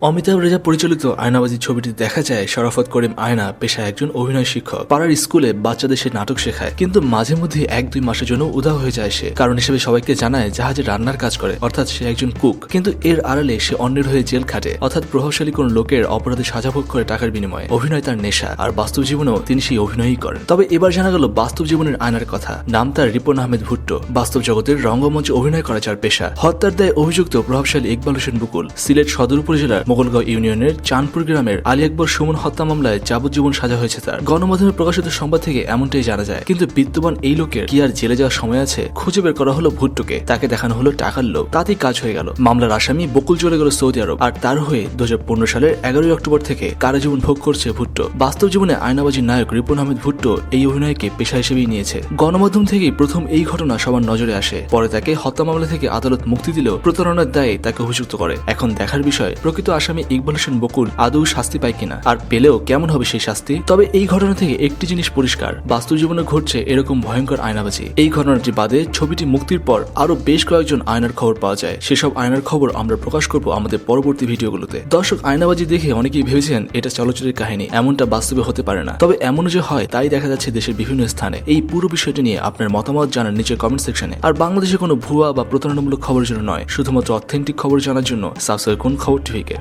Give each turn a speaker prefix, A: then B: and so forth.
A: অমিতাভ রেজা পরিচালিত আয়নাবাজি ছবিটি দেখা যায় শরাফত করিম আয়না পেশায় একজন অভিনয় শিক্ষক। পাড়ার স্কুলে বাচ্চাদের সে নাটক শেখায়, কিন্তু মাঝে মধ্যে এক দুই মাসের জন্য উধাও হয়ে যায় সে। কারণ হিসেবে সবাইকে জানায় জাহাজে রান্নার কাজ করে, অর্থাৎ সে একজন কুক। কিন্তু এর আড়ালে সে অন্যের হয়ে জেল খাটে, অর্থাৎ প্রভাবশালী কোন লোকের অপরাধে সাজা ভোগ করে টাকার বিনিময়ে। অভিনয় তার নেশা, আর বাস্তব জীবনেও তিনি সেই অভিনয়ই করেন। তবে এবার জানা গেল বাস্তব জীবনের আয়নার কথা। নাম তার রিপন আহমেদ ভুট্টো। বাস্তব জগতের রঙ্গমঞ্চে অভিনয় করা যার পেশা। হত্যার দায়ে অভিযুক্ত প্রভাবশালী ইকবাল হোসেন বুকুল, সিলেট সদর উপজেলার মোগলগাঁও ইউনিয়নের চাঁদপুর গ্রামের আলী আকবর সুমন হত্যা মামলায় যাবজ্জীবন সাজা হয়েছে তার। গণমাধ্যমে প্রকাশিত সংবাদ থেকে এমনটাই জানা যায়, কিন্তু বিদ্যমান এই লোকের কি আর জেলে যাওয়ার সময় আছে? খুঁজে বের করা হলো ভুট্টোকে, তাকে দেখানো হলো টাকার লোক তাতেই কাজ হয়ে গেল। মামলার আসামি বকুল চলে গেল সৌদি আরব, আর তার হয়ে দু সালের এগারোই অক্টোবর থেকে কারাজীবন ভোগ করছে ভুট্টো? বাস্তব জীবনে আয়নাবাজি নায়ক রিপন আহমেদ ভুট্টো এই অভিনয়কে পেশা হিসেবেই নিয়েছে। গণমাধ্যম থেকেই প্রথম এই ঘটনা সবার নজরে আসে। পরে তাকে হত্যা মামলা থেকে আদালত মুক্তি দিলেও প্রতারণার দায়ে তাকে অভিযুক্ত করে। এখন দেখার বিষয়, প্রকৃত আসামি ইকবাল হোসেন বকুল আদৌ শাস্তি পায় কিনা? আর পেলেও কেমন হবে সেই শাস্তি? তবে এই ঘটনা থেকে একটি জিনিস পরিষ্কার বাস্তব জীবনে ঘটছে এরকম ভয়ঙ্কর আয়নাবাজি। এই ঘটনাটি বাদে ছবিটি মুক্তির পর আরও বেশ কয়েকজন আয়নার খবর পাওয়া যায়। সেসব আয়নার খবর আমরা প্রকাশ করব আমাদের পরবর্তী ভিডিওগুলোতে। দর্শক, আয়নাবাজি দেখে অনেকেই ভেবেছেন এটা চলচ্চিত্রের কাহিনী, এমনটা বাস্তবে হতে পারে না। তবে এমন যে হয়, তাই দেখা যাচ্ছে দেশের বিভিন্ন স্থানে। এই পুরো বিষয়টি নিয়ে আপনার মতামত জানান নিচের কমেন্ট সেকশনে আর বাংলাদেশে কোনো ভুয়া বা প্রতারণামূলক খবরের জন্য নয়, শুধুমাত্র অথেন্টিক খবর জানার জন্য সাবস্ক্রাইব কোন খবর টিভিকে